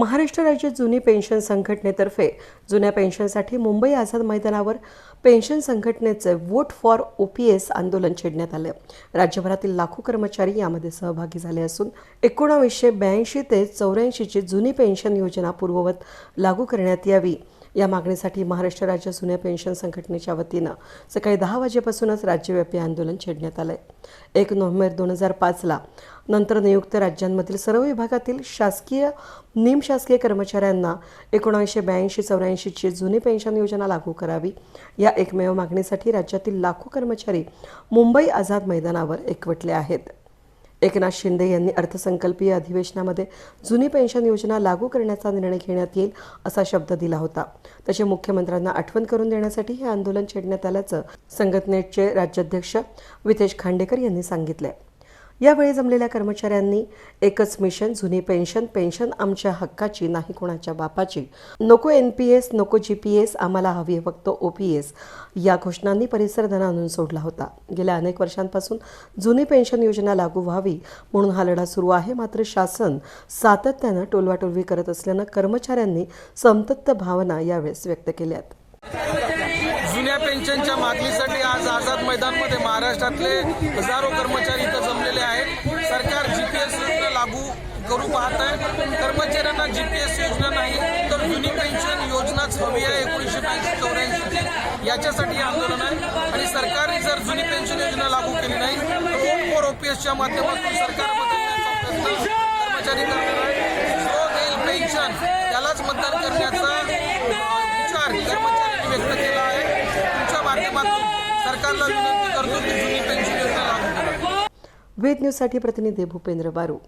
महाराष्ट्र राज्य जुनी पेन्शन संघटनेतर्फे जुन्या पेन्शनसाठी मुंबई आझाद मैदानावर पेन्शन संघटनेचे वोट फॉर ओपीएस आंदोलन छेडण्यात आले. राज्यभरातील लाखो कर्मचारी यामध्ये सहभागी झाले असून एकोणावीसशे ब्याऐंशी ते चौऱ्याऐंशीची जुनी पेन्शन योजना पूर्ववत लागू करण्यात यावी. या मागणीसाठी महाराष्ट्र राज्य जुन्या पेन्शन संघटनेच्या वतीनं सकाळी दहा वाजेपासूनच राज्यव्यापी आंदोलन छेडण्यात आलंय. एक नोव्हेंबर दोन हजार पाचला नंतर नियुक्त राज्यांमधील सर्व विभागातील शासकीय निमशासकीय कर्मचाऱ्यांना एकोणीसशे ब्याऐंशी चौऱ्याऐंशीची जुनी पेन्शन योजना लागू करावी. या एकमेव मागणीसाठी राज्यातील लाखो कर्मचारी मुंबई आझाद मैदानावर एकवटले आहेत. एकनाथ शिंदे यांनी अर्थसंकल्पीय अधिवेशनामध्ये जुनी पेन्शन योजना लागू करण्याचा निर्णय घेण्यात येईल असा शब्द दिला होता. तसे मुख्यमंत्र्यांना आठवण करून देण्यासाठी हे आंदोलन छेडण्यात आल्याचं संघटनेचे राज्याध्यक्ष वितेश खांडेकर यांनी सांगितले यावेळी जमलेल्या कर्मचाऱ्यांनी एकच मिशन जुनी पेन्शन पेन्शन आमच्या हक्काची नाही कोणाच्या बापाची. नको एन पी एस नको जी पी एस आम्हाला हवी फक्त ओ पी एस या घोषणांनी परिसर धनानून सोडला होता. गेल्या अनेक वर्षांपासून जुनी पेन्शन योजना लागू व्हावी म्हणून हा लढा सुरू आहे. मात्र शासन सातत्यानं टोलवाटोलवी करत असल्यानं कर्मचाऱ्यांनी संतप्त भावना यावेळेस व्यक्त केल्यात. पेन्शनच्या मागणीसाठी आज आझाद मैदानमध्ये महाराष्ट्रातले हजारो कर्मचारी इथं जमलेले आहेत. सरकार जीपीएस योजना लागू करू पाहत आहे कर्मचाऱ्यांना जीपीएस योजना नाही तर जुनी पेन्शन योजनाच हवी आहे. एकोणीसशे ब्याऐंशी चौऱ्याऐंशी याच्यासाठी आंदोलन आहे. आणि सरकारने जर जुनी पेन्शन योजना लागू केली नाही तर ओ फॉर ओपीएसच्या माध्यमातून सरकार बदलण्याचा प्रयत्न कर्मचारी करणार आहे जो देईल पेन्शन त्यालाच मतदान करण्याचा विचार कर्मचाऱ्यांनी व्यक्त केला आहे तुमच्या माध्यमातून सरकारला विनंती करतो की जुनी पेन्शन योजना लागू वेद न्यूजसाठी प्रतिनिधी भूपेंद्र बारू.